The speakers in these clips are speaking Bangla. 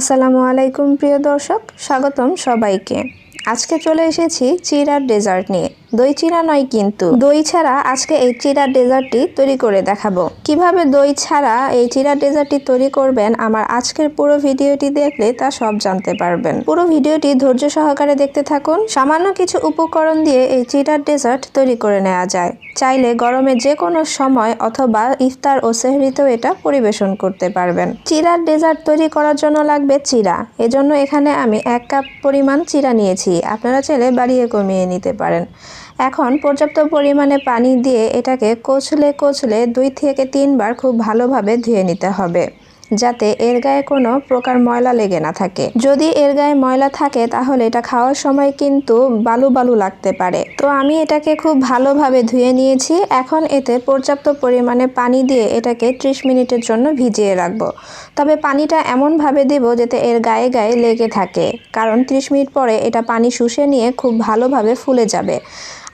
আসসালামু আলাইকুম প্রিয় দর্শক স্বাগতম সবাইকে। আজকে চলে এসেছি চিরার ডেজার্ট নিয়ে। দই চিরা নয় কিন্তু। দই ছাড়া আজকে এই চিরার ডেজার্টটি তৈরি করে দেখাবো। কীভাবে দই ছাড়া এই চিরার ডেজার্টটি তৈরি করবেন, আমার আজকের পুরো ভিডিওটি দেখলে তা সব জানতে পারবেন। পুরো ভিডিওটি ধৈর্য সহকারে দেখতে থাকুন। সামান্য কিছু উপকরণ দিয়ে এই চিরার ডেজার্ট তৈরি করে নেওয়া যায়। চাইলে গরমে যে কোনো সময় অথবা ইফতার ও সেহরিতেও এটা পরিবেশন করতে পারবেন। চিরার ডেজার্ট তৈরি করার জন্য লাগবে চিরা। এজন্য এখানে আমি এক কাপ পরিমাণ চিরা নিয়েছি। আপনারা চাইলে বাড়িয়ে কমিয়ে নিতে পারেন। এখন পর্যাপ্ত পরিমাণে পানি দিয়ে এটাকে কচলে কচলে দুই থেকে তিনবার খুব ভালোভাবে ধুয়ে নিতে হবে। যাতে এর গায়ে কোনো প্রকার ময়লা লেগে না থাকে। যদি এর গায়ে ময়লা থাকে, তাহলে এটা খাওয়ার সময় কিন্তু বালু বালু লাগতে পারে। তো আমি এটাকে খুব ভালোভাবে ধুয়ে নিয়েছি। এখন এতে পর্যাপ্ত পরিমাণে পানি দিয়ে এটাকে ত্রিশ মিনিটের জন্য ভিজিয়ে রাখব। তবে পানিটা এমনভাবে দেব যাতে এর গায়ে গায়ে লেগে থাকে। কারণ ত্রিশ মিনিট পরে এটা পানি শুষে নিয়ে খুব ভালোভাবে ফুলে যাবে।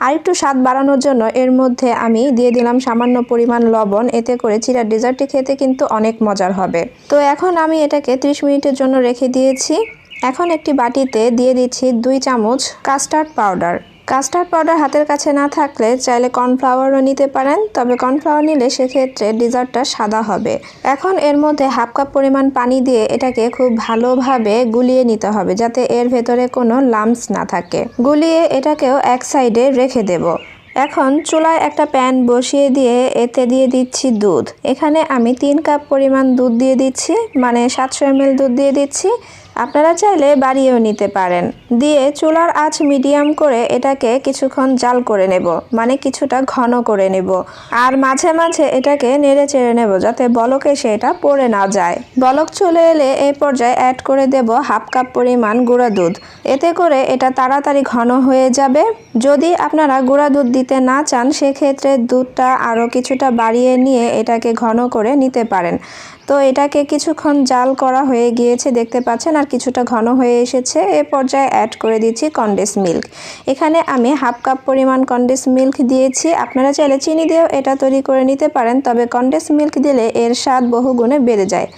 আর একটু স্বাদ বাড়ানোর জন্য এর মধ্যে আমি দিয়ে দিলাম সামান্য পরিমাণ লবণ। এতে করে চিরার ডেজার্টটি খেতে কিন্তু অনেক মজার হবে। তো এখন আমি এটাকে 30 মিনিটের জন্য রেখে দিয়েছি। এখন একটি বাটিতে দিয়ে দিচ্ছি দুই চামচ কাস্টার্ড পাউডার। কাস্টার্ড পাউডার হাতের কাছে না থাকলে চাইলে কর্নফ্লাওয়ারও নিতে পারেন, তবে কর্নফ্লাওয়ার নিলে সেক্ষেত্রে ডিজার্টটা সাদা হবে। এখন এর মধ্যে হাফ কাপ পরিমাণ পানি দিয়ে এটাকে খুব ভালোভাবে গুলিয়ে নিতে হবে যাতে এর ভেতরে কোনো লামস না থাকে। গুলিয়ে এটাকেও এক সাইডে রেখে দেব। এখন চুলায় একটা প্যান বসিয়ে দিয়ে এতে দিয়ে দিচ্ছি দুধ। এখানে আমি তিন কাপ পরিমাণ দুধ দিয়ে দিচ্ছি মানে সাতশো এম দুধ দিয়ে দিচ্ছি। আপনারা চাইলে বাড়িয়েও নিতে পারেন। দিয়ে চুলার আঁচ মিডিয়াম করে এটাকে কিছুক্ষণ জাল করে নেব মানে কিছুটা ঘন করে নেব। আর মাঝে মাঝে এটাকে নেড়ে চেড়ে নেব যাতে বলক এসে এটা পড়ে না যায়। বলক চলে এলে এই পর্যায়ে অ্যাড করে দেব হাফ কাপ পরিমাণ গুঁড়া দুধ। এতে করে এটা তাড়াতাড়ি ঘন হয়ে যাবে। যদি আপনারা গুঁড়া দুধ দিতে না চান, সেক্ষেত্রে দুধটা আরও কিছুটা বাড়িয়ে নিয়ে এটাকে ঘন করে নিতে পারেন। তো এটাকে কিছুক্ষণ জাল করা হয়ে গিয়েছে, দেখতে পাচ্ছেন? আর কিছুটা ঘন হয়ে এসেছে। এ পর্যায়ে অ্যাড করে দিচ্ছি কন্ডেন্স মিল্ক এখানে আমি হাফ কাপ পরিমাণ কন্ডেন্স মিল্ক দিয়েছি। আপনারা চাইলে চিনি দিয়েও এটা তৈরি করে নিতে পারেন, তবে কন্ডেন্স মিল্ক দিলে এর স্বাদ বহু গুণে বেড়ে যায়।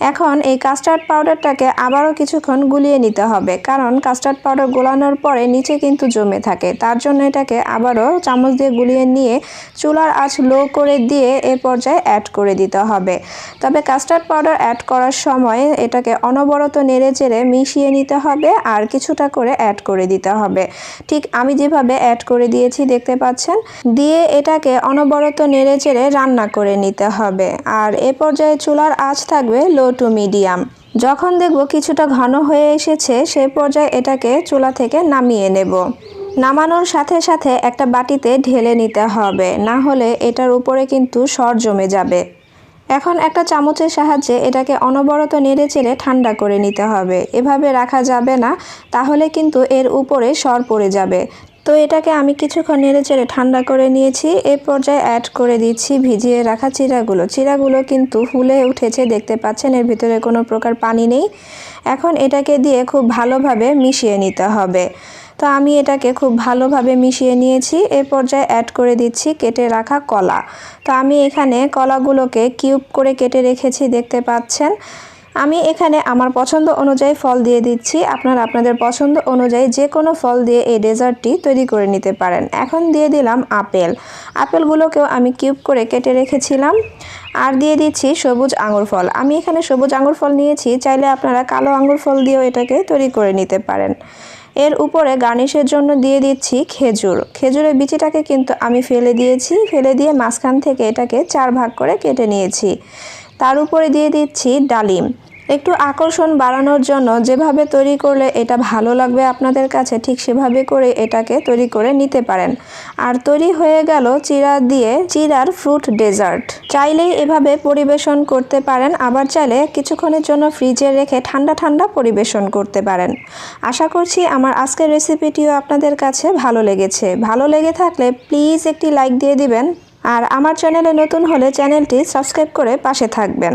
এখন এই কাস্টার্ড পাউডারটাকে আবারও কিছুক্ষণ গুলিয়ে নিতে হবে, কারণ কাস্টার্ড পাউডার গোলানোর পরে নিচে কিন্তু জমে থাকে। তার জন্য এটাকে আবারও চামচ দিয়ে গুলিয়ে নিয়ে চুলার আঁচ লো করে দিয়ে এ পর্যায়ে অ্যাড করে দিতে হবে। তবে কাস্টার্ড পাউডার অ্যাড করার সময় এটাকে অনবরত নেড়ে চেড়ে মিশিয়ে নিতে হবে আর কিছুটা করে অ্যাড করে দিতে হবে। ঠিক আমি যেভাবে অ্যাড করে দিয়েছি দেখতে পাচ্ছেন? দিয়ে এটাকে অনবরত নেড়ে চেড়ে রান্না করে নিতে হবে। আর এ পর্যায়ে চুলার আঁচ থাকবে লো টু মিডিয়াম যখন দেখব কিছুটা ঘন হয়ে এসেছে, সে পর্যায়ে এটাকে চুলা থেকে নামিয়ে নেব। নামানোর সাথে সাথে একটা বাটিতে ঢেলে নিতে হবে, না হলে এটার উপরে কিন্তু সর জমে যাবে। এখন একটা চামচের সাহায্যে এটাকে অনবরত নেড়ে চেড়ে ঠান্ডা করে নিতে হবে। এভাবে রাখা যাবে না, তাহলে কিন্তু এর উপরে সর পড়ে যাবে। তো এটাকে আমি কিছুক্ষণ নেড়ে চেড়ে ঠান্ডা করে নিয়েছি। এ পর্যায়ে অ্যাড করে দিচ্ছি, ভিজিয়ে রাখা চিরাগুলো। চিরাগুলো কিন্তু ফুলে উঠেছে, দেখতে পাচ্ছেন, এর ভিতরে কোনো প্রকার পানি নেই। এখন এটাকে দিয়ে খুব ভালোভাবে মিশিয়ে নিতে হবে। তো আমি এটাকে খুব ভালোভাবে মিশিয়ে নিয়েছি। এ পর্যায়ে অ্যাড করে দিচ্ছি কেটে রাখা কলা। তো আমি এখানে কলাগুলোকে কিউব করে কেটে রেখেছি, দেখতে পাচ্ছেন। আমি এখানে আমার পছন্দ অনুযায়ী ফল দিয়ে দিচ্ছি। আপনারা আপনাদের পছন্দ অনুযায়ী যে কোনো ফল দিয়ে এই ডেজার্টটি তৈরি করে নিতে পারেন। এখন দিয়ে দিলাম আপেল। আপেলগুলোকেও আমি কিউব করে কেটে রেখেছিলাম। আর দিয়ে দিচ্ছি সবুজ আঙুর ফল। আমি এখানে সবুজ আঙুর ফল নিয়েছি। চাইলে আপনারা কালো আঙুর ফল দিয়েও এটাকে তৈরি করে নিতে পারেন। এর উপরে গার্নিশের জন্য দিয়ে দিচ্ছি খেজুর। খেজুরের বিচিটাকে কিন্তু আমি ফেলে দিয়েছি। ফেলে দিয়ে মাঝখান থেকে এটাকে চার ভাগ করে কেটে নিয়েছি। তার উপরে দিয়ে দিচ্ছি ডালিম। একটু আকর্ষণ বাড়ানোর জন্য যেভাবে তৈরি করলে এটা ভালো লাগবে আপনাদের কাছে, ঠিক সেভাবে করে এটাকে তৈরি করে নিতে পারেন। আর তৈরি হয়ে গেল চিরা দিয়ে চিরার ফ্রুট ডেজার্ট। চাইলেই এভাবে পরিবেশন করতে পারেন, আবার চাইলে কিছুক্ষণের জন্য ফ্রিজে রেখে ঠান্ডা ঠান্ডা পরিবেশন করতে পারেন। আশা করছি আমার আজকের রেসিপিটিও আপনাদের কাছে ভালো লেগেছে। ভালো লেগে থাকলে প্লিজ একটি লাইক দিয়ে দিবেন। আর আমার চ্যানেলে নতুন হলে চ্যানেলটি সাবস্ক্রাইব করে পাশে থাকবেন।